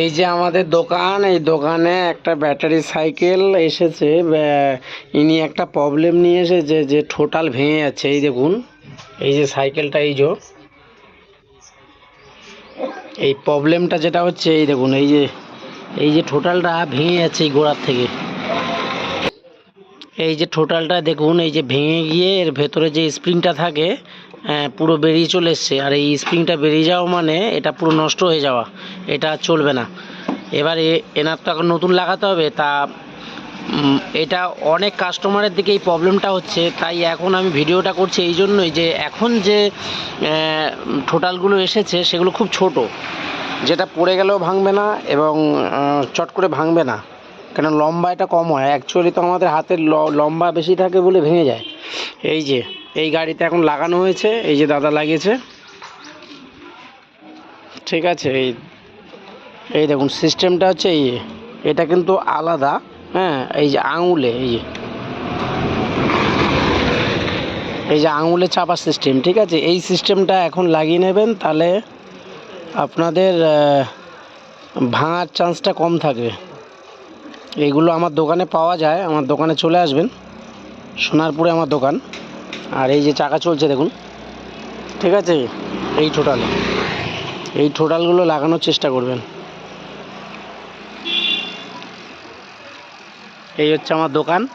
এই যে আমাদের দোকান, এই দোকানে একটা ব্যাটারি সাইকেল এসেছে ইনি একটা প্রবলেম নিয়ে এসেছে যে টোটাল ভেঙে যাচ্ছে। এই দেখুন, এই যে সাইকেলটা, এই যে। এই প্রবলেমটা যেটা হচ্ছে, এই দেখুন, এই যে এই যে টোটালটা ভেঙে যাচ্ছে এই গোড়ার থেকে। এই যে টোটালটা দেখুন, এই যে ভেঙে গিয়ে এর ভেতরে যে স্প্রিংটা থাকে পুরো বেরিয়ে চলে এসছে। আর এই স্প্রিংটা বেরিয়ে যাওয়া মানে এটা পুরো নষ্ট হয়ে যাওয়া। এটা চলবে না। এবারে এনার তো এখন নতুন লাগাতে হবে। তা এটা অনেক কাস্টমারের দিকে এই প্রবলেমটা হচ্ছে। তাই এখন আমি ভিডিওটা করছি এই জন্যই যে, এখন যে টোটালগুলো এসেছে, সেগুলো খুব ছোট। যেটা পড়ে গেলেও ভাঙবে না এবং চট করে ভাঙবে না। কেন লম্বা এটা কম হয়? অ্যাকচুয়ালি তো আমাদের হাতের লম্বা বেশি থাকে বলে ভেঙে যায়। এই যে, এই গাড়িতে এখন লাগানো হয়েছে, এই যে দাদা লাগিয়েছে। ঠিক আছে, এই এই দেখুন সিস্টেমটা হচ্ছে এই। এটা কিন্তু আলাদা হ্যাঁ এই যে আঙুলে, এই যে। এই যে আঙুলে চাপা সিস্টেম ঠিক আছে? এই সিস্টেমটা এখন লাগিয়ে নেবেন, তাহলে আপনাদের ভাঙার চান্সটা কম থাকবে। এইগুলো আমার দোকানে পাওয়া যায়, আমার দোকানে চলে আসবেন। সোনারপুরে আমার দোকান। আর এই যে চাকা চলছে দেখুন। ঠিক আছে? এই টোটাল। এই টোটালগুলো লাগানোর চেষ্টা করবেন। এই হচ্ছে আমার দোকান।